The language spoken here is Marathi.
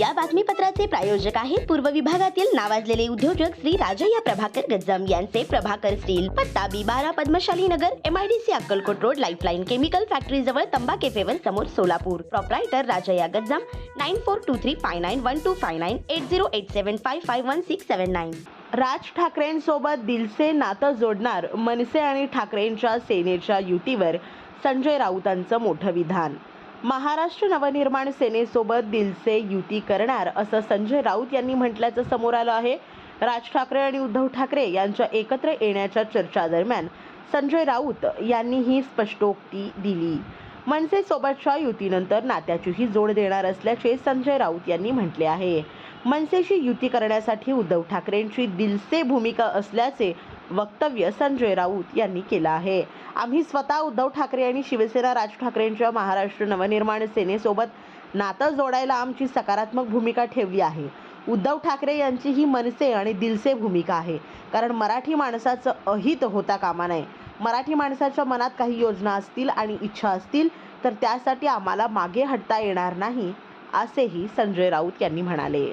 या बातमीपत्राचे प्रायोजक आहेत पूर्व विभागातील नावाजलेले उद्योजक श्री राजय्या प्रभाकर गज्जम यांचे प्रभाकर स्टील पत्ता बी बारा Padmashali Nagar MIDC Akkalkot road lifeline chemical factory जवळ तंबा केफेवर समोर Solapur. Proprietor Rajayya Gajjam nine four two three five nine one two five nine eight zero eight seven five five one six seven nine Raj ठाकरेंसोबत दिलसे नातं जोडणार मनसे आणि ठाकरेंच्या सेनेच्या युतीवर संजय राऊतांचं मोठं विधान. महाराष्ट्र नवनिर्माण सेनेसोबत दिलसे युती करणार असं संजय राऊत यांनी म्हटल्याचं समोर आलं आहे. राज ठाकरे आणि उद्धव ठाकरे यांच्या एकत्र येण्याच्या चर्चादरम्यान संजय राऊत यांनी ही स्पष्टोक्ती दिली. मनसेसोबतच्या युतीनंतर नात्याचीही जोड देणार असल्याचे संजय राऊत यांनी म्हटले आहे. मनसेशी युती करण्यासाठी उद्धव ठाकरेंची दिलसे भूमिका असल्याचे वक्तव्य संजय राऊत यांनी केलं आहे. आम्ही स्वतः उद्धव ठाकरे आणि शिवसेना राज ठाकरेंच्या महाराष्ट्र नवनिर्माण सेनेसोबत नातं जोडायला आमची सकारात्मक भूमिका ठेवली आहे. उद्धव ठाकरे यांची ही मनसे आणि दिलसे भूमिका आहे. कारण मराठी माणसाचं अहित होता कामा नये. मराठी माणसाच्या मनात काही योजना असतील आणि इच्छा असतील तर त्यासाठी आम्हाला मागे हटता येणार नाही असेही संजय राऊत यांनी म्हणाले.